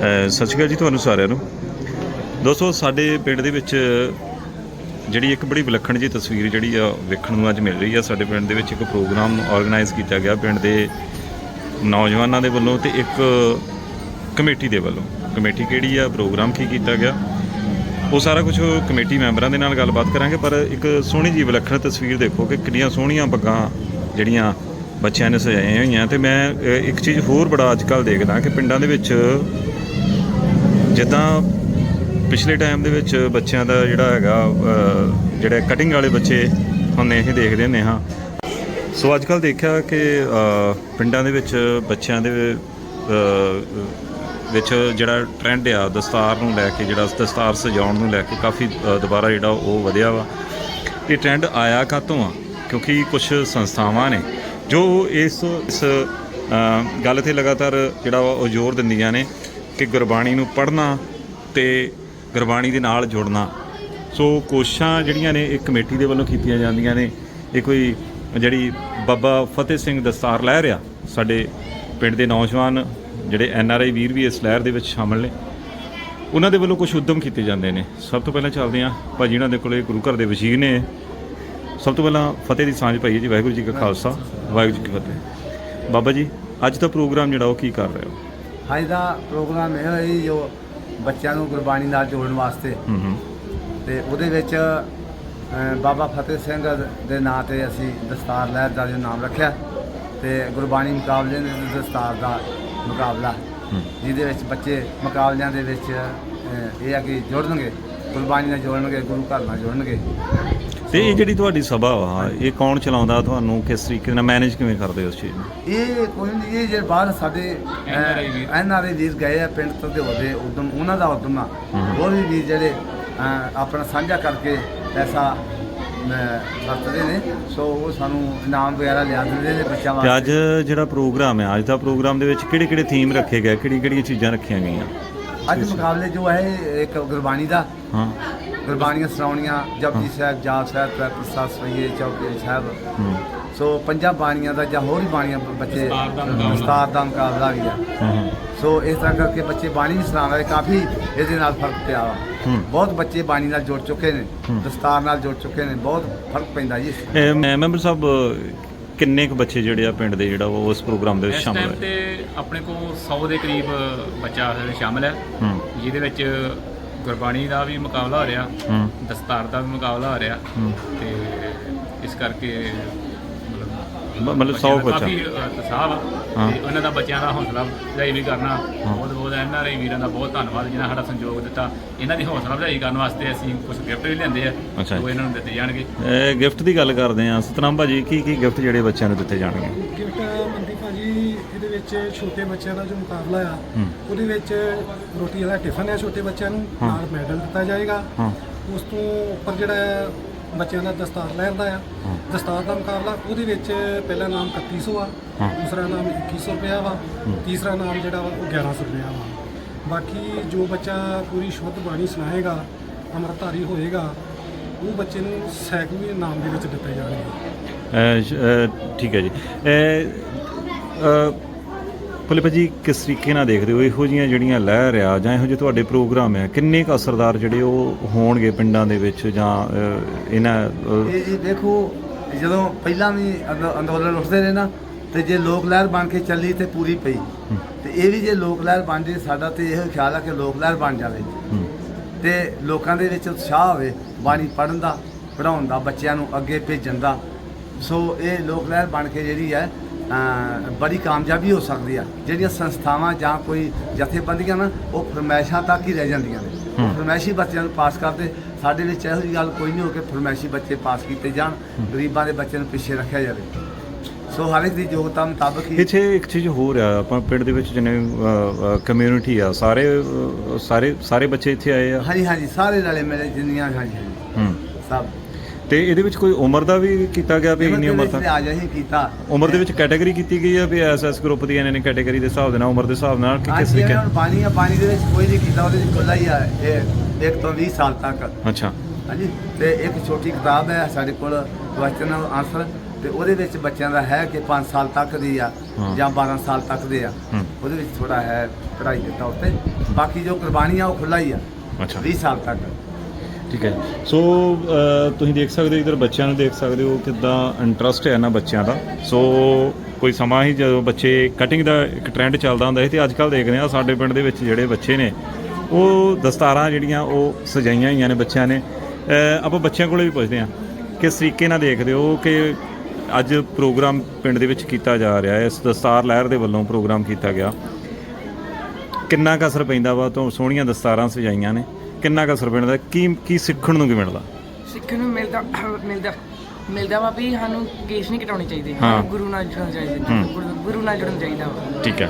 ਸਤਿ ਸ਼੍ਰੀ ਅਕਾਲ ਜੀ ਤੁਹਾਨੂੰ ਸਾਰਿਆਂ ਨੂੰ। ਦੋਸਤੋ, ਸਾਡੇ ਪਿੰਡ ਦੇ ਵਿੱਚ ਜਿਹੜੀ ਇੱਕ ਬੜੀ ਵਿਲੱਖਣ ਜੀ ਤਸਵੀਰ ਜਿਹੜੀ ਆ ਵੇਖਣ ਨੂੰ ਅੱਜ ਮਿਲ ਰਹੀ ਆ। ਸਾਡੇ ਪਿੰਡ ਦੇ ਵਿੱਚ ਇੱਕ ਪ੍ਰੋਗਰਾਮ ਆਰਗੇਨਾਈਜ਼ ਕੀਤਾ ਗਿਆ ਪਿੰਡ ਦੇ ਨੌਜਵਾਨਾਂ ਦੇ ਵੱਲੋਂ ਤੇ ਇੱਕ ਕਮੇਟੀ ਦੇ ਵੱਲੋਂ। ਕਮੇਟੀ ਕਿਹੜੀ ਆ, ਪ੍ਰੋਗਰਾਮ ਕੀ ਕੀਤਾ ਗਿਆ? ਉਹ ਸਾਰਾ ਕੁਝ ਕਮੇਟੀ ਮੈਂਬਰਾਂ ਦੇ ਨਾਲ ਗੱਲਬਾਤ ਕਰਾਂਗੇ, ਪਰ ਇੱਕ ਸੋਹਣੀ ਜੀ ਵਿਲੱਖਣ ਤਸਵੀਰ ਦੇਖੋ ਕਿ ਕਿੰਨੀਆਂ ਸੋਹਣੀਆਂ ਪੱਗਾਂ ਜਿਹੜੀਆਂ ਬੱਚਿਆਂ ਨੇ ਸਜਾਈਆਂ ਹੋਈਆਂ। ਤੇ ਮੈਂ ਇੱਕ ਚੀਜ਼ ਹੋਰ ਬੜਾ ਅੱਜ ਕੱਲ੍ਹ ਦੇਖਦਾ ਕਿ ਪਿੰਡਾਂ ਦੇ ਵਿੱਚ ਜਿੱਦਾਂ ਪਿਛਲੇ ਟਾਈਮ ਦੇ ਵਿੱਚ ਬੱਚਿਆਂ ਦਾ ਜਿਹੜਾ ਹੈਗਾ ਜਿਹੜੇ ਕਟਿੰਗ ਵਾਲੇ ਬੱਚੇ ਹੁੰਦੇ ਇਹ ਦੇਖਦੇ ਹੁੰਦੇ ਹਾਂ। ਸੋ ਅੱਜ ਕੱਲ੍ਹ ਦੇਖਿਆ ਕਿ ਪਿੰਡਾਂ ਦੇ ਵਿੱਚ ਬੱਚਿਆਂ ਦੇ ਵਿੱਚ ਜਿਹੜਾ ਟ੍ਰੈਂਡ ਆ, ਦਸਤਾਰ ਨੂੰ ਲੈ ਕੇ ਜਿਹੜਾ ਦਸਤਾਰ ਸਜਾਉਣ ਨੂੰ ਲੈ ਕੇ ਕਾਫੀ ਦੁਬਾਰਾ ਜਿਹੜਾ ਉਹ ਵਧਿਆ ਵਾ। ਇਹ ਟ੍ਰੈਂਡ ਆਇਆ ਕਾਤੋਂ ਆ? ਕਿਉਂਕਿ ਕੁਝ ਸੰਸਥਾਵਾਂ ਨੇ, ਜੋ ਇਸ ਇਸ ਗੱਲ ਤੇ ਲਗਾਤਾਰ ਜਿਹੜਾ ਵਾ ਉਹ ਜ਼ੋਰ ਦਿੰਦੀਆਂ ਨੇ। ਕਿ ਗੁਰਬਾਣੀ ਨੂੰ ਪੜ੍ਹਨਾ ਤੇ ਗੁਰਬਾਣੀ ਦੇ ਨਾਲ ਜੁੜਨਾ। ਸੋ ਕੋਸ਼ਿਸ਼ਾਂ ਜਿਹੜੀਆਂ ਨੇ ਇੱਕ ਕਮੇਟੀ ਦੇ ਵੱਲੋਂ ਕੀਤੀਆਂ ਜਾਂਦੀਆਂ ਨੇ। ਇਹ ਕੋਈ ਜਿਹੜੀ ਬਾਬਾ ਫਤਿਹ ਸਿੰਘ ਦਸਤਾਰ ਲਹਿਰ ਆ, ਸਾਡੇ ਪਿੰਡ ਦੇ ਨੌਜਵਾਨ ਜਿਹੜੇ ਐਨ ਆਰ ਆਈ ਵੀਰ ਵੀ ਇਸ ਲਹਿਰ ਦੇ ਵਿੱਚ ਸ਼ਾਮਲ ਨੇ, ਉਹਨਾਂ ਦੇ ਵੱਲੋਂ ਕੁਝ ਉਦਮ ਕੀਤੇ ਜਾਂਦੇ ਨੇ। ਸਭ ਤੋਂ ਪਹਿਲਾਂ ਚੱਲਦੇ ਹਾਂ, ਭਾਜੀ ਉਹਨਾਂ ਦੇ ਕੋਲੇ ਗੁਰੂ ਘਰ ਦੇ ਵਜ਼ੀਰ ਨੇ। ਸਭ ਤੋਂ ਪਹਿਲਾਂ ਫਤਿਹ ਦੀ ਸਾਂਝ ਪਾਈਏ ਜੀ, ਵਾਹਿਗੁਰੂ ਜੀ ਕਾ ਖਾਲਸਾ, ਵਾਹਿਗੁਰੂ ਜੀ ਕੀ ਫਤਿਹ। ਬਾਬਾ ਜੀ, ਅੱਜ ਦਾ ਪ੍ਰੋਗਰਾਮ ਜਿਹੜਾ ਉਹ ਕੀ ਕਰ ਰਹੇ ਹੋ? ਅੱਜ ਦਾ ਪ੍ਰੋਗਰਾਮ ਇਹ ਹੈ ਜੀ ਜੋ ਬੱਚਿਆਂ ਨੂੰ ਗੁਰਬਾਣੀ ਨਾਲ ਜੋੜਨ ਵਾਸਤੇ। ਤੇ ਉਹਦੇ ਵਿੱਚ ਬਾਬਾ ਫਤਿਹ ਸਿੰਘ ਦੇ ਨਾਂ ਤੇ ਅਸੀਂ ਦਸਤਾਰ ਲਹਿਰ ਦਾ ਜੋ ਨਾਮ ਰੱਖਿਆ ਤੇ ਗੁਰਬਾਣੀ ਮੁਕਾਬਲੇ ਦੇ ਦਸਤਾਰ ਦਾ ਮੁਕਾਬਲਾ। ਜਿਹਦੇ ਵਿੱਚ ਬੱਚੇ ਮੁਕਾਬਲਿਆਂ ਦੇ ਵਿੱਚ ਇਹ ਆ ਕਿ ਜੁੜਨਗੇ ਗੁਰਬਾਣੀ ਨਾਲ ਜੋੜਨਗੇ ਗੁਰੂ ਘਰ ਨਾਲ ਜੁੜਨਗੇ। ਤੇ ਇਹ ਜਿਹੜੀ ਤੁਹਾਡੀ ਸਭਾ ਵਾ ਇਹ ਕੌਣ ਚਲਾਉਂਦਾ ਤੁਹਾਨੂੰ ਕਿਸ ਤਰੀਕੇ ਨਾਲ ਮੈਨੇਜ ਕਿਵੇਂ ਕਰਦੇ ਹੋ ਉਸ ਚੀਜ਼ ਨੂੰ? ਇਹ ਕੋਈ ਨਹੀਂ ਇਹ ਜੇ ਬਾਹਰ ਸਾਡੇ ਐਨ ਆਰ ਆਈ ਵੀਰ ਗਏ ਆ ਪਿੰਡ ਤੋਂ ਦੇ ਉਹਦੇ ਉਦਮ ਉਹਨਾਂ ਦਾ ਉਦਮ ਆ। ਉਹ ਵੀ ਵੀਰ ਜਿਹੜੇ ਅਹ, ਆਪਣਾ ਸਾਂਝਾ ਕਰਕੇ ਪੈਸਾ ਅਹ, ਵਰਤਦੇ ਨੇ ਸੋ ਉਹ ਸਾਨੂੰ ਇਨਾਮ ਵਗੈਰਾ ਲਿਆ ਦਿੰਦੇ ਨੇ ਬੱਚਿਆਂ ਤੇ ਵਾਸਤੇ। ਅੱਜ ਜਿਹੜਾ ਪ੍ਰੋਗਰਾਮ ਹੈ ਅੱਜ ਦਾ ਪ੍ਰੋਗਰਾਮ ਦੇ ਵਿੱਚ ਕਿਹੜੇ ਕਿਹੜੇ ਥੀਮ ਰੱਖੇ ਗਏ ਕਿਹੜੀ ਕਿਹੜੀਆਂ ਚੀਜ਼ਾਂ ਰੱਖੀਆਂ ਗਈਆਂ? ਅੱਜ ਮੁਕਾਬਲੇ ਜੋ ਹੈ ਇੱਕ ਗੁਰਬਾਣੀ ਦਾ। ਹਾਂ। ਗੁਰਬਾਣੀਆਂ ਸੁਣਾਉਣੀਆਂ ਜਪਜੀ ਸਾਹਿਬ ਜਾਪ ਸਾਹਿਬ ਤ੍ਰੈ ਸਾਸ ਸਈਏ ਚੌਕੀ ਸਾਹਿਬ। ਹੂੰ। ਸੋ ਪੰਜਾਂ ਬਾਣੀਆਂ ਦਾ ਜਾਂ ਹੋਰ ਵੀ ਬਾਣੀਆਂ ਬੱਚੇ ਦਸਤਾਰ ਦਾ ਮੁਕਾਬਲਾ। ਵੀ ਆ। ਹੂੰ, ਹੂੰ। ਸੋ ਇਸ ਤਰ੍ਹਾਂ ਕਰਕੇ ਬੱਚੇ ਬਾਣੀ ਵੀ ਸੁਣਾ ਰਹੇ ਕਾਫੀ ਇਹਦੇ ਨਾਲ ਫ਼ਰਕ ਪਿਆ ਵਾ। ਹੂੰ। ਬਹੁਤ ਬੱਚੇ ਬਾਣੀ ਨਾਲ ਜੁੜ ਚੁੱਕੇ ਨੇ ਹੂੰ। ਦਸਤਾਰ ਨਾਲ ਜੁੜ ਚੁੱਕੇ ਨੇ ਬਹੁਤ ਫ਼ਰਕ ਪੈਂਦਾ ਜੀ ਮੈਂਬਰ ਸਾਹਿਬ ਕਿੰਨੇ ਕੁ ਬੱਚੇ ਜਿਹੜੇ ਆ ਪਿੰਡ ਦੇ ਜਿਹੜਾ ਉਹ ਇਸ ਪ੍ਰੋਗਰਾਮ ਦੇ ਵਿੱਚ ਇਸ ਸ਼ਾਮਲ ਟਾਈਮ ਹੋਏ? ਤੇ ਆਪਣੇ ਕੋਲ 100 ਦੇ ਕਰੀਬ ਬੱਚਾ ਸ਼ਾਮਲ ਹੈ ਹੂੰ। ਜਿਹਦੇ ਵਿੱਚ ਗੁਰਬਾਣੀ ਦਾ ਵੀ ਮੁਕਾਬਲਾ ਹੋ ਰਿਹਾ ਹੂੰ। ਦਸਤਾਰ ਦਾ ਵੀ ਮੁਕਾਬਲਾ ਹੋ ਰਿਹਾ ਹੂੰ। ਤੇ ਇਸ ਕਰਕੇ ਮਤਲਬ ਬੱਚਿਆਂ 100 ਦਾ ਬੱਚਾ ਹਾਂ। ਤੇ ਉਹਨਾਂ ਦਾ ਬੱਚਿਆਂ ਦਾ ਹੌਸਲਾ ਅਫਜ਼ਾਈ ਵੀ ਕਰਨਾ ਬਹੁਤ ਬਹੁਤ ਐਨ ਆਰ ਆਈ ਵੀਰਾਂ ਦਾ ਬਹੁਤ ਧੰਨਵਾਦ ਜਿਨ੍ਹਾਂ ਸਾਡਾ ਸੰਯੋਗ ਦਿੱਤਾ। ਇਹਨਾਂ ਦੀ ਹੌਸਲਾ ਅਫਜ਼ਾਈ ਕਰਨ ਵਾਸਤੇ ਅਸੀਂ ਕੁਝ ਗਿਫਟ ਵੀ ਲੈਂਦੇ ਆ। ਉਹ ਇਹਨਾਂ ਨੂੰ ਦਿੱਤੇ ਜਾਣਗੇ। ਇਹ ਗਿਫਟ ਦੀ ਗੱਲ ਕਰਦੇ ਆ ਸਤਨਾਮ ਭਾਜੀ ਕੀ ਕੀ ਗਿਫਟ ਜਿਹੜੇ ਬੱਚਿਆਂ ਨੂੰ ਦਿੱਤੇ ਜਾਣਗੇ? ਗਿਫਟ ਵਿੱਚ ਛੋਟੇ ਬੱਚਿਆਂ ਦਾ ਜੋ ਮੁਕਾਬਲਾ ਆ। ਉਹਦੇ ਵਿੱਚ ਰੋਟੀ ਵਾਲਾ ਟਿਫਨ ਹੈ ਛੋਟੇ ਬੱਚਿਆਂ ਨੂੰ। ਨਾਲ ਮੈਡਲ ਦਿੱਤਾ ਜਾਏਗਾ ਉਸ ਤੋਂ ਉੱਪਰ ਜਿਹੜਾ ਬੱਚਿਆਂ ਦਾ ਦਸਤਾਰ ਲਹਿਰ ਦਾ ਆ। ਦਸਤਾਰ ਦਾ ਮੁਕਾਬਲਾ ਉਹਦੇ ਵਿੱਚ ਪਹਿਲਾ ਨਾਮ 3100 ਆ। ਦੂਸਰਾ ਨਾਮ 2100 ਰੁਪਇਆ ਵਾ ਤੀਸਰਾ ਨਾਮ ਜਿਹੜਾ ਵਾ ਉਹ 1100 ਰੁਪਇਆ ਵਾ ਬਾਕੀ ਜੋ ਬੱਚਾ ਪੂਰੀ ਸ਼ੁੱਧ ਬਾਣੀ ਸੁਣਾਏਗਾ ਅੰਮ੍ਰਿਤਧਾਰੀ ਹੋਏਗਾ ਉਹ ਬੱਚੇ ਨੂੰ ਵੀ ਨਾਮ ਦੇ ਵਿੱਚ ਦਿੱਤੇ ਜਾਣਗੇ ਠੀਕ ਹੈ ਜੀ ਭਲੇ ਭਾਜੀ ਕਿਸ ਤਰੀਕੇ ਨਾਲ ਦੇਖਦੇ ਹੋ? ਇਹੋ ਜੀਆਂ ਜਿਹੜੀਆਂ ਲਹਿਰ ਆ ਜਾਂ ਇਹੋ ਜਿਹੇ ਤੁਹਾਡੇ ਪ੍ਰੋਗਰਾਮ ਆ ਕਿੰਨੇ ਕੁ ਅਸਰਦਾਰ ਜਿਹੜੇ ਉਹ ਹੋਣਗੇ ਪਿੰਡਾਂ ਦੇ ਵਿੱਚ ਜਾਂ ਇਹਨਾਂ ਇਹ ਜੀ ਦੇਖੋ ਜਦੋਂ ਪਹਿਲਾਂ ਵੀ ਅੰਦੋ- ਅੰਦੋਲਨ ਉੱਠਦੇ ਨੇ ਨਾ ਤੇ ਜੇ ਲੋਕ ਲਹਿਰ ਬਣ ਕੇ ਚੱਲੀ ਤੇ ਪੂਰੀ ਪਈ। ਤੇ ਇਹ ਵੀ ਜੇ ਲੋਕ ਲਹਿਰ ਬਣ ਜੇ ਸਾਡਾ ਤੇ ਇਹੋ ਖਿਆਲ ਆ ਕਿ ਲੋਕ ਲਹਿਰ ਬਣ ਜਾਵੇ। ਤੇ ਲੋਕਾਂ ਦੇ ਵਿੱਚ ਉਤਸ਼ਾਹ ਹੋਵੇ ਬਾਣੀ ਪੜ੍ਹਨ ਦਾ ਪੜਾਉਣ ਦਾ ਬੱਚਿਆਂ ਨੂੰ ਅੱਗੇ ਭੇਜਣ ਦਾ। ਸੋ ਇਹ ਲੋਕ ਲਹਿਰ ਬਣ ਕੇ ਜਿਹੜੀ ਹੈ ਬੜੀ ਕਾਮਯਾਬੀ ਹੋ ਸਕਦੀ ਆ। ਜਿਹੜੀਆਂ ਸੰਸਥਾਵਾਂ ਜਾਂ ਕੋਈ ਜਥੇਬੰਦੀਆਂ ਨਾ ਉਹ ਫਰਮੈਸ਼ਾਂ ਤੱਕ ਹੀ ਰਹਿ ਜਾਂਦੀਆਂ ਨੇ। ਫਰਮੈਸ਼ੀ ਬੱਚਿਆਂ ਨੂੰ ਪਾਸ ਕਰਦੇ। ਸਾਡੇ ਵਿੱਚ ਇਹੋ ਜਿਹੀ ਗੱਲ ਕੋਈ ਨਹੀਂ ਹੋ ਕਿ ਫਰਮੈਸ਼ੀ ਬੱਚੇ ਪਾਸ ਕੀਤੇ ਜਾਣ। ਗਰੀਬਾਂ ਦੇ ਬੱਚਿਆਂ ਨੂੰ ਪਿੱਛੇ ਰੱਖਿਆ ਜਾਵੇ। ਸੋ ਹਰ ਇੱਕ ਦੀ ਯੋਗਤਾ ਮੁਤਾਬਕ ਹੀ ਇੱਥੇ ਇੱਕ ਚੀਜ਼ ਹੋਰ ਆ। ਆਪਾਂ ਪਿੰਡ ਦੇ ਵਿੱਚ ਜਿੰਨੇ ਕਮਿਊਨਿਟੀ ਆ ਸਾਰੇ ਸਾਰੇ ਸਾਰੇ ਬੱਚੇ ਇੱਥੇ ਆਏ ਆ? ਹਾਂਜੀ ਹਾਂਜੀ ਸਾਰੇ ਰਲੇ ਮਿਲੇ ਜਿੰਨੀਆਂ ਹਾਂਜੀ ਹਾਂਜੀ। ਹੂੰ। ਸਭ। ਤੇ ਇਹਦੇ ਵਿੱਚ ਕੋਈ ਉਮਰ ਦਾ ਵੀ ਕੀਤਾ ਗਿਆ ਵੀ ਇੰਨੀ ਉਮਰ ਤੱਕ? ਆ ਜਾਹੀ ਕੀਤਾ। ਉਮਰ ਦੇ ਵਿੱਚ ਕੈਟਾਗਰੀ ਕੀਤੀ ਗਈ ਆ ਵੀ ਐਸ ਐਸ ਗਰੁੱਪ ਦੀ ਇਹਨਾਂ ਨੇ ਕੈਟਾਗਰੀ ਦੇ ਹਿਸਾਬ ਦੇ ਨਾਲ ਉਮਰ ਦੇ ਹਿਸਾਬ ਨਾਲ ਕਿ ਕਿਸ ਤਰੀਕੇ ਇਹਨਾਂ ਨੂੰ ਪਾਣੀ ਆ ਪਾਣੀ ਦੇ ਵਿੱਚ ਕੋਈ ਨਹੀਂ ਕੀਤਾ ਉਹਦੇ ਵਿੱਚ ਖੁੱਲਾ ਹੀ ਆ ਇਹ ਇੱਕ ਤੋਂ 20 ਸਾਲ ਤੱਕ। ਅੱਛਾ। ਹਾਂਜੀ ਤੇ ਇੱਕ ਛੋਟੀ ਕਿਤਾਬ ਹੈ ਸਾਡੇ ਕੋਲ ਕੁਐਸਚਨ ਆਨਸਰ ਤੇ ਉਹਦੇ ਵਿੱਚ ਬੱਚਿਆਂ ਦਾ ਹੈ ਕਿ 5 ਸਾਲ ਤੱਕ ਦੀ ਆ ਹਾਂ। ਜਾਂ 12 ਸਾਲ ਤੱਕ ਦੇ ਆ। ਹੂੰ। ਉਹਦੇ ਵਿੱਚ ਥੋੜਾ ਹੈ ਪੜ੍ਹਾਈ ਦੇ ਤੌਰ ਤੇ ਬਾਕੀ ਜੋ ਕੁਰਬਾਨੀਆਂ ਉਹ ਖੁੱਲਾ ਹੀ ਆ। ਅੱਛਾ। 20 ਸਾਲ ਤੱਕ। ਠੀਕ ਹੈ। ਸੋ ਤੁਸੀਂ ਦੇਖ ਸਕਦੇ ਹੋ, ਇਧਰ ਬੱਚਿਆਂ ਨੂੰ ਦੇਖ ਸਕਦੇ ਹੋ ਕਿਦਾਂ ਇੰਟਰਸਟ ਹੈ ਇਹਨਾਂ ਬੱਚਿਆਂ ਦਾ। ਸੋ ਕੋਈ ਸਮਾਂ ਹੀ ਜਦੋਂ ਬੱਚੇ ਕਟਿੰਗ ਦਾ ਇੱਕ ਟ੍ਰੈਂਡ ਚੱਲਦਾ ਹੁੰਦਾ ਸੀ ਤੇ ਅੱਜ ਕੱਲ ਦੇਖਦੇ ਆ ਸਾਡੇ ਪਿੰਡ ਦੇ ਵਿੱਚ ਜਿਹੜੇ ਬੱਚੇ ਨੇ, ਉਹ ਦਸਤਾਰਾਂ ਜਿਹੜੀਆਂ, ਉਹ ਸਜਾਈਆਂ ਹੋਈਆਂ ਨੇ ਬੱਚਿਆਂ ਨੇ। ਆਪਾਂ ਬੱਚਿਆਂ ਕੋਲੇ ਵੀ ਪੁੱਛਦੇ ਆ ਕਿਸ ਤਰੀਕੇ ਨਾਲ ਦੇਖਦੇ ਹੋ ਕਿ ਅੱਜ ਪ੍ਰੋਗਰਾਮ ਪਿੰਡ ਦੇ ਵਿੱਚ ਕੀਤਾ ਜਾ ਰਿਹਾ ਹੈ। ਇਸ ਦਸਤਾਰ ਲਹਿਰ ਦੇ ਵੱਲੋਂ ਪ੍ਰੋਗਰਾਮ ਕੀਤਾ ਗਿਆ। ਕਿੰਨਾ ਕੁ ਅਸਰ ਪੈਂਦਾ ਵਾ? ਤੋਂ ਸੋਹਣੀਆਂ ਦਸਤਾਰਾਂ ਸਜਾਈਆਂ ਨੇ। ਕਿੰਨਾ ਕੁ ਅਸਰ ਪੈਂਦਾ? ਕੀ ਕੀ ਸਿੱਖਣ ਨੂੰ ਕੀ ਮਿਲਦਾ? ਸਿੱਖਣ ਨੂੰ ਮਿਲਦਾ ਮਿਲਦਾ ਮਿਲਦਾ ਵਾ ਵੀ ਸਾਨੂੰ ਕੇਸ ਨਹੀਂ ਕਟਾਉਣੀ ਚਾਹੀਦੀ। ਹਾਂ। ਗੁਰੂ ਨਾਲ ਜੁੜਨਾ ਚਾਹੀਦਾ। ਗੁਰੂ- ਗੁਰੂ ਨਾਲ ਜੁੜਨਾ ਚਾਹੀਦਾ ਵਾ। ਠੀਕ ਹੈ।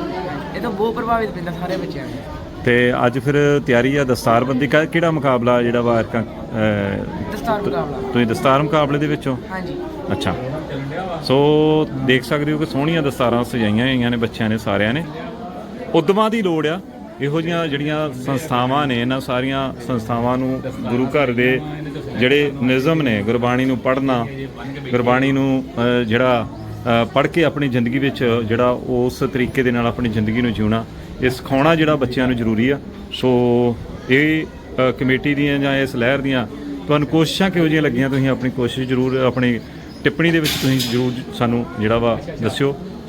ਇਹ ਤਾਂ ਬਹੁਤ ਪ੍ਰਭਾਵਿਤ ਪੈਂਦਾ ਸਾਰੇ ਬੱਚਿਆਂ ਨੂੰ। ਤੇ ਅੱਜ ਫਿਰ ਤਿਆਰੀ ਆ ਦਸਤਾਰਬੰਦੀ ਕਾ ਕਿਹੜਾ ਮੁਕਾਬਲਾ ਜਿਹੜਾ ਵਾ ਐਰਕਾ ਦਸਤਾਰ ਮੁਕਾਬਲਾ। ਤੁਸੀਂ ਦਸਤਾਰ ਮੁਕਾਬਲੇ ਦੇ ਵਿੱਚੋਂ ਹਾਂਜੀ। ਅੱਛਾ। ਸੋ ਦੇਖ ਸਕਦੇ ਹੋ ਕਿ ਸੋਹਣੀਆਂ ਦਸਤਾਰਾਂ ਸਜਾਈਆਂ ਹੋਈਆਂ ਨੇ ਬੱਚਿਆਂ ਨੇ ਸਾਰਿਆਂ ਨੇ। ਉਦਮਾਂ ਦੀ ਲੋੜ ਆ। ਇਹੋ ਜੀਆਂ ਜਿਹੜੀਆਂ ਸੰਸਥਾਵਾਂ ਨੇ, ਇਹਨਾਂ ਸਾਰੀਆਂ ਸੰਸਥਾਵਾਂ ਨੂੰ ਗੁਰੂ ਘਰ ਦੇ ਜਿਹੜੇ ਨਿਯਮ ਨੇ, ਗੁਰਬਾਣੀ ਨੂੰ ਪੜ੍ਹਨਾ, ਗੁਰਬਾਣੀ ਨੂੰ ਜਿਹੜਾ ਪੜ੍ਹ ਕੇ ਆਪਣੀ ਜ਼ਿੰਦਗੀ ਵਿੱਚ ਜਿਹੜਾ ਉਸ ਤਰੀਕੇ ਦੇ ਨਾਲ ਆਪਣੀ ਜ਼ਿੰਦਗੀ ਨੂੰ ਜਿਉਣਾ, ਇਹ ਸਿਖਾਉਣਾ ਜਿਹੜਾ ਬੱਚਿਆਂ ਨੂੰ ਜ਼ਰੂਰੀ ਆ। ਸੋ ਇਹ ਕਮੇਟੀ ਦੀਆਂ ਜਾਂ ਇਸ ਲਹਿਰ ਦੀਆਂ ਤੁਹਾਨੂੰ ਕੋਸ਼ਿਸ਼ਾਂ ਕਿਹੋ ਜਿਹੀਆਂ ਲੱਗੀਆਂ, ਤੁਸੀਂ ਆਪਣੀ ਕੋਸ਼ਿਸ਼ ਜ਼ਰੂਰ, ਆਪਣੀ ਟਿੱਪਣੀ ਦੇ ਵਿੱਚ ਤੁਸੀਂ ਜ਼ਰੂਰ ਸਾਨੂੰ ਜਿਹੜਾ ਵਾ ਦੱਸਿਓ।